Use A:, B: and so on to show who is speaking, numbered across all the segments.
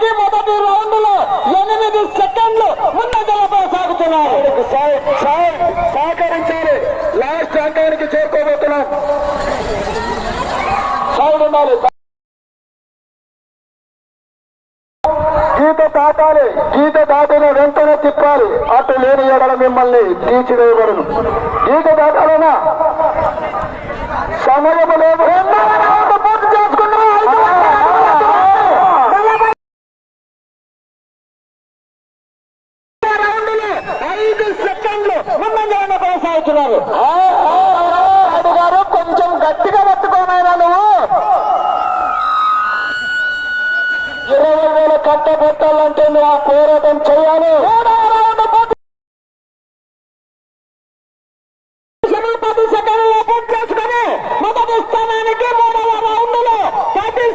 A: స్థానానికి మొదటి రౌండ్లో ఎనిమిది సెకండ్లు ముందంజలపై సాగుతున్నారు.
B: సహకరించాలి. లాస్ట్ అంకానికి చేరుకోబోతున్నాం.
A: సైడ్ ఉండాలి
B: గీత దాటాలి గీత దాటిన వెంటనే తిప్పాలి. అటు లేని ఎడల మిమ్మల్ని తీర్చివేయబడును. గీత దాటాలనా సమయం లేదు పూర్తి చేసుకున్నాం
A: రౌండ్లో ఐదు సెకండ్లు ముందంజలన కొనసాగుతున్నారు
B: అడు గారు కొంచెం గట్టిగా పట్టుకోమైనా నువ్వు ఇరవై వేల కట్ట పెట్టాలంటే నువ్వు ఆ పోరాటం చేయాలి.
A: మొదటి స్థానానికి మూడవ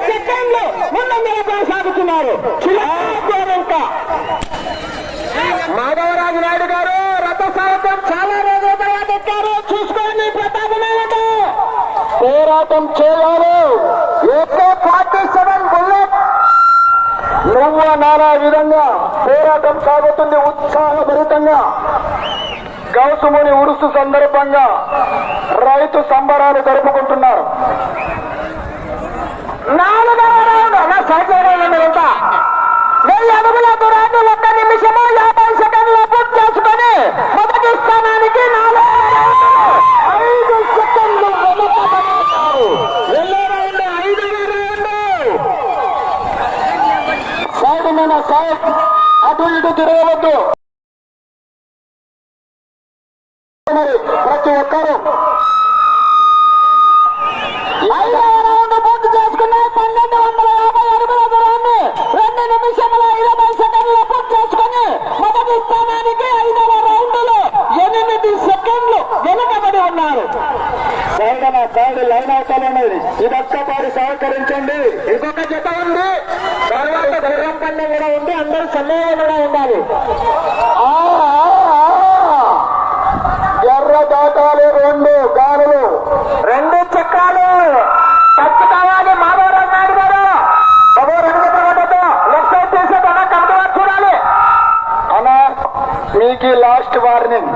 A: సెకండ్లు ముందంజల కొనసాగుతున్నారు.
B: మాధవరాజు నాయుడు గారు
A: చాలా రోజుల తర్వాత ఎక్కారు. చూసుకోండి
B: పోరాటం చేయాలి. పోరాటం ఉత్సాహభరితంగా. గౌసుముని ఉరుసు సందర్భంగా రైతు సంబరాలు జరుపుకుంటున్నారు.
A: నాలుగవ రౌండ్. అలా వెళ్తా వెయ్యి అడుగుల దూరాన్ని ఒక్క నిమిషము యాభై సెకండ్లు పూర్తి చేసుకొని మొదటి స్థానానికి నాలుగు ఐదు సెకండ్లు వెనుకబడ్డారు వెళ్ళే రౌండ్ ఐదవ రౌండ్
B: సైడ్ మీద సైడ్ అటు ఇటు తిరగవద్దు మరి ప్రతి ఒక్కరూ.
A: రౌండ్ పూర్తి చేసుకున్న పన్నెండు వందల యాభై అడుగుల దూరాన్ని రెండు నిమిషముల ఇరవై సెకండ్లు పూర్తి చేసుకుని మొదటి స్థానానికి ఐదవ రౌండ్లో ఎనిమిది సెకండ్లు వెనుకబడి ఉన్నారు.
B: అన్న సైడ్ లైన్ అవుతానన్నది ఇదొక్కసారి సహకరించండి.
A: ఇంకొక జత ఉంది. తర్వాత గుర్రం పందెం కూడా ఉంది. అందరూ సమ్మేళనంగా ఉండాలి.
B: ఆ. ఎర్ర దాటాలి రెండు గానులు
A: రెండు చక్రాలు. టచ్ కావాలి మాధవరావు నాయుడు గారు. బాబు రెండు చక్రాలు లెఫ్ట్ సైడ్ తీసేది అలా కమిటీ చూడాలి.
B: అన్నా మీకు లాస్ట్ వార్నింగ్.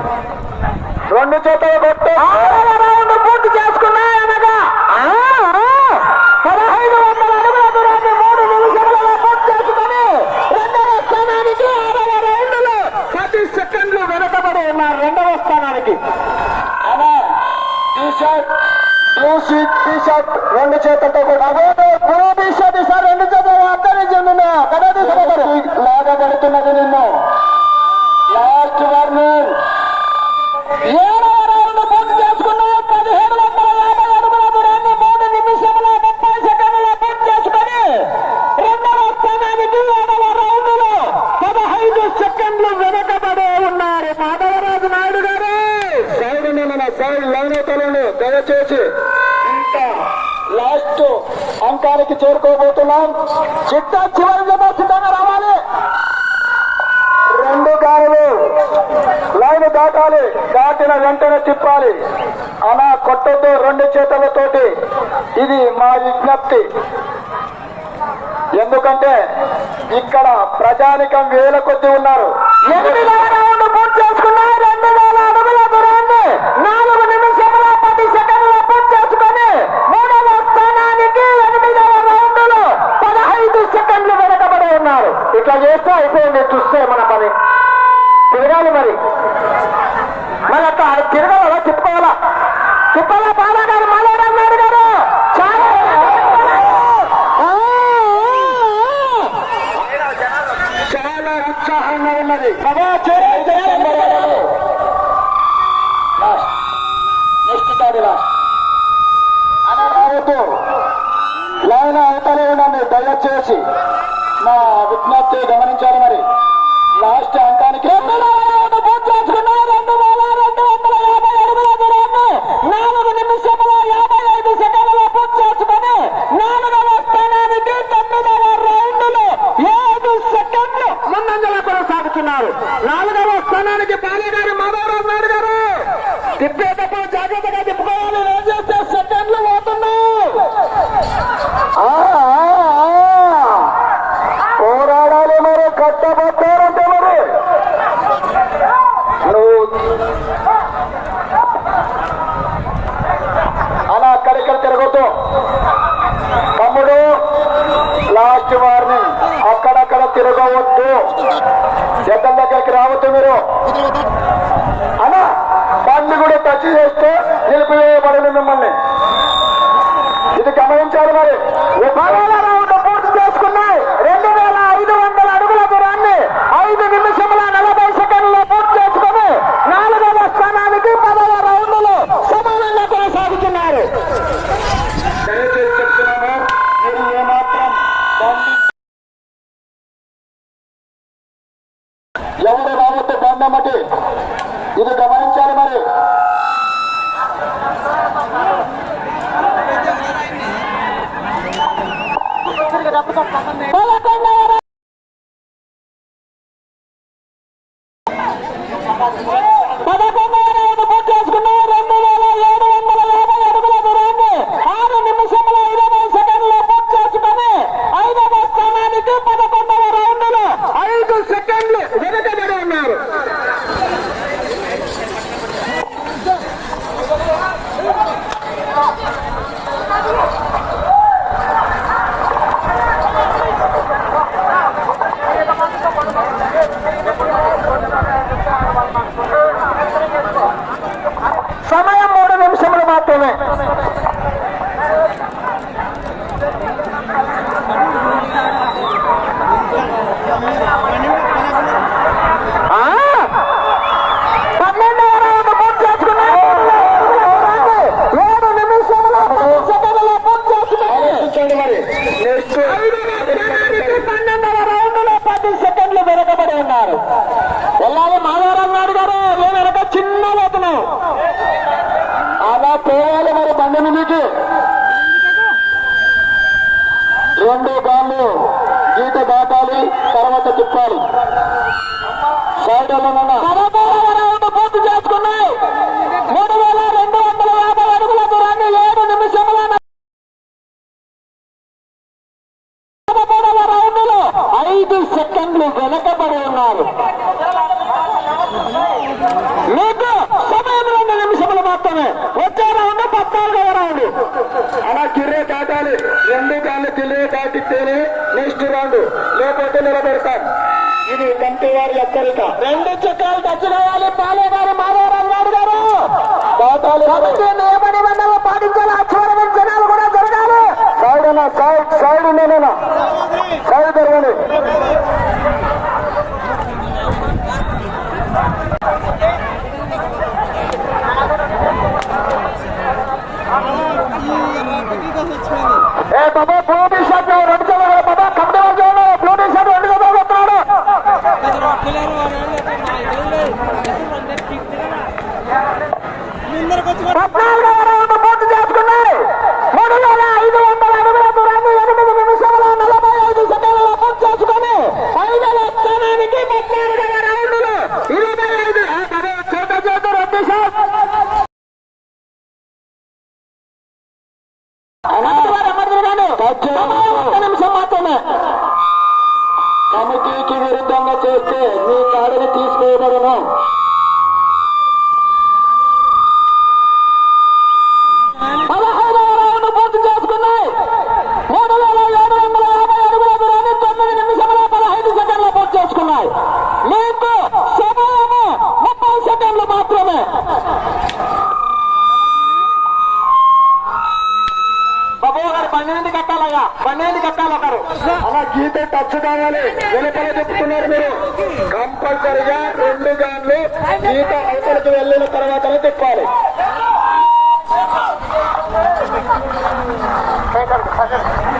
B: రెండు చేతులు కొట్టు.
A: పూర్తి చేసుకున్నా అనగా ఆ, ఆ, పదహైదు వందల అడుగుల దూరాన్ని మూడు నిమిషములలో పూర్తి చేసుకుని రెండవ స్థానానికి ఆరవ రౌండ్లో పది సెకండ్లు వెనుకబడి ఉన్నారు రెండవ అలా
B: అన్నా T shirt blue sheet T shirt రెండు చేతులతో కూడా బ్లూ టీ షర్ట్ సార్ రెండు చేతులు అంతరించింది లాగబడుతున్నది నిన్ను లాస్ట్ వార్నింగ్
A: ఏడవ రౌండ్ పూర్తి చేసుకున్నాయి పదిహేడు వందల యాభై అడుగుల దూరాన్ని మూడు నిమిషముల ముప్పై సెకండ్ల పూర్తి చేసుకుని రెండవ స్థానానికి ఏడవ రౌండ్లో పదహైదు సెకండ్లు వెనుకబడి ఉన్నారు మాధవరాజు నాయుడు గారు
B: సైడ్ మన లైన్ దయచేసి లాస్ట్ అంకానికి చేరుకోబోతున్నాం. చిట్ట చివరి జత సిద్ధంగా రావాలి. రెండు గారులు లైన్ దాటాలి. దాటిన వెంటనే తిప్పాలి. అలా కొట్టొద్దు రెండు చేతులతోటి. ఇది మా విజ్ఞప్తి. ఎందుకంటే ఇక్కడ ప్రజానికం వేల కొద్ది ఉన్నారు. ఇట్లా చేస్తే అయిపోయింది చూస్తే మన పని.
A: తిరగాలి మరి. మరి అట్లా తిరగాల తిప్పుకోవాలా తిప్పాలా బాగా గారు మాలారావు గారు చాలా!
B: ఉత్సాహంగా ఉన్నది.
A: బాబా, చేయాలి, చేయాలి.
B: లైన్ ఉండండి దయచేసి. నా మీరు గమనించాలి మరి. లాస్ట్ అంకానికి
A: నాలుగవ స్థానానికి రౌండ్ పూర్తి నాయుడు గారు. తిప్పేటప్పుడు జాగ్రత్తగా
B: Itu gamarincari
A: mari. Kita dapat apa nih? అలా పోవాలి మరి బండి మీదకి. రెండు బాళ్ళు గీత దాటాలి తర్వాత తిప్పాలి. సైడ్ పూర్తి చేసుకున్నా. రౌండ్. అలా కిర్రే దాటాలి. రెండు కాళ్ళు కిర్రే దాటితేనే నెక్స్ట్ రౌండ్. లేకపోతే నిలబెడతాం. ఇది కంటి వారి అక్కరిక రెండు చక్రాలు ఖర్చు కావాలి పాలేవారు మాధవరావు గారు దాటాలి. కమిటీకి విరుద్ధంగా చేస్తే మీ కాడని తీసుకోబడను. పన్నెండు కట్టాలయ్యా. పన్నెండు కట్టాలి ఒకరు. అలా గీతం టచ్ కావాలి. వెలుపల చెప్తున్నారు మీరు. కంపల్సరిగా రెండు గాన్లు గీత అవతలకి వెళ్ళిన తర్వాతనే తిప్పాలి.
C: Thank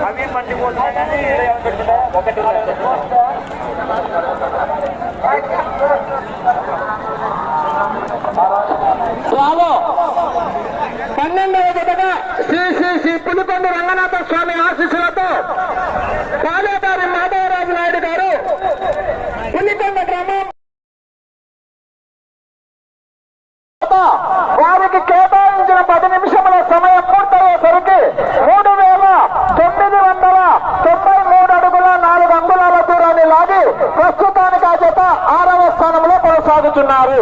C: అవి మండి ఒకటి
A: రాలో పన్నెండవ జతగా శ్రీ శ్రీ శ్రీ పులికొండ రంగనాథ స్వామి ఆశీస్సులతో పాలేదారి మాధవ నాయుడు గారు పులికొండ గ్రామం వారికి కేటాయించిన పది నిమిషముల సమయం పూర్తయ్యేసరికి మూడు వేల తొమ్మిది వందల తొంభై మూడు అడుగుల నాలుగు అంగుళాల దూరాన్ని లాగి ప్రస్తుతానికి ఆ జత ఆరవ స్థానంలో కొనసాగుతున్నారు.